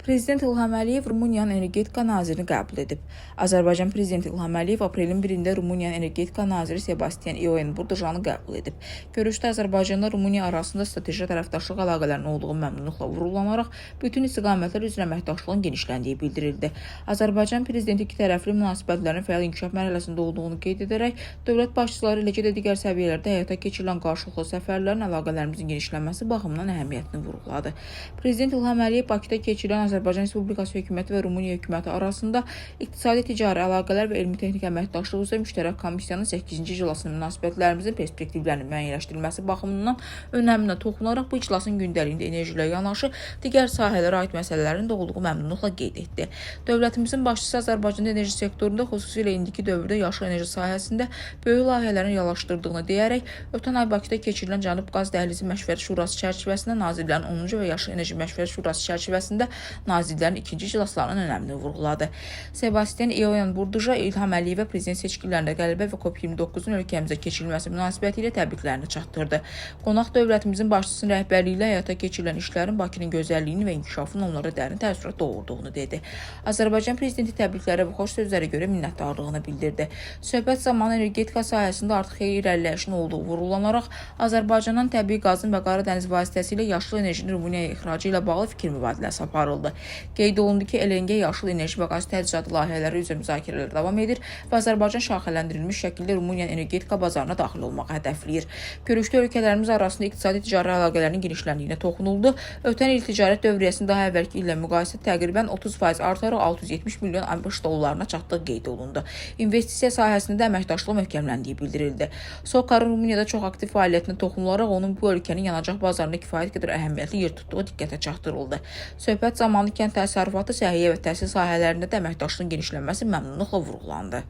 Prezident İlham Əliyev Rumıniyanın energetika nazirini qəbul edib. Azərbaycan prezidenti İlham Əliyev aprelin 1-də Rumıniyanın energetika naziri Sebastian Ioan-Burdujanı qəbul edib. Görüşdə Azərbaycanla Rumıniya arasında strateji tərəfdaşlıq əlaqələrinin olduğu məmnunluqla vurğulanaraq bütün istiqamətlər üzrə əməkdaşlığın genişləndiyi bildirildi. Azərbaycan prezidenti iki tərəfli münasibətlərin fəal inkişaf mərhələsində olduğunu qeyd edərək, dövlət başçıları eləcə də digər səviyyələrdə həyata keçirilən qarşılıqlı səfərlərin əlaqələrimizin genişlənməsi baxımından əhəmiyyətini vurğuladı. Prezident İlham Əliyev Bakıda keçirilən Azərbaycan Respublikası hökuməti və Rumıniya hökuməti arasında iqtisadi ticari əlaqələr və elmi-texniki əməkdaşlıq üzrə müştərək komissiyanın 8-ci iclasının münasibətlərimizin perspektivlərinin müəyyənləşdirilməsi baxımından önəminə toxunaraq bu iclasın gündəliyində enerji ilə yanaşı digər sahələrə aid məsələlərin də olduğu məmnunluqla qeyd etdi. Dövlətimizin başçısı Azərbaycanda enerji sektorunda xüsusilə indiki dövrdə yaşıl enerji sahəsində böyük layihələrin yalaşdırdığını deyərək, ötən ay Bakıda keçirilən Cənub Qaz Dəhlizi Məşvərət Şurası çərçivəsində nazirlərin 10-cu və Yaşıl Enerji Məşvərət Şurası çərçivəsində nazirlərin ikinci iclaslarının önəmini vurğuladı. Sebastian Ioyan Burduja İlham Əliyevə prezident seçkilərində qələbə və COP29-un ölkəmizə keçirilməsi münasibətilə təbriklərini çatdırdı. Qonaq dövlətimizin başçısının rəhbərliyi ilə həyata keçirilən işlərin Bakının gözəlliyini və inkişafının onlara dərin təəssürat doğurduğunu dedi. Azərbaycan prezidenti təbriklərə və xoş sözlərə görə minnətdarlığını bildirdi. Söhbət zamanı energetika sahəsində artıq irəliləyişin olduğu vurğulanaraq Azərbaycandan təbii qazın və qara dəniz vasitəsilə yaşıl enerjinin Rumuniyaya ixracı ilə bağlı fikir mübadiləsi aparıldı. Qeyd olundu ki, LNG yaşıl enerji və qaz təchizatı layihələri üzrə müzakirələr davam edir və Azərbaycan şaxələndirilmiş şəkildə Rumıniyanın energetika bazarına daxil olmağı hədəfləyir. Görüşdə ölkələrimiz arasında iqtisadi ticari əlaqələrin genişlənliyinə toxunuldu. Ötən il ticarət dövriyyəsində daha əvvəlki illə müqayisədə təqribən 30% artaraq 670 milyon ABŞ dollarına çatdığı qeyd olundu. İnvestisiya sahəsində əməkdaşlıq möhkəmləndiyi bildirildi. SOCAR-ın Rumuniyada çox aktiv fəaliyyətinə toxunularaq onun bu ölkənin yanacaq bazarında kifayət qədər əhəmiyyətli yer tutduğu diqqətə çatdırıldı. Söhbət zamanı kənd təsərrüfatı, səhiyyə və təhsil sahələrində də əməkdaşlığın genişlənməsi məmnunluqla vurğulandı.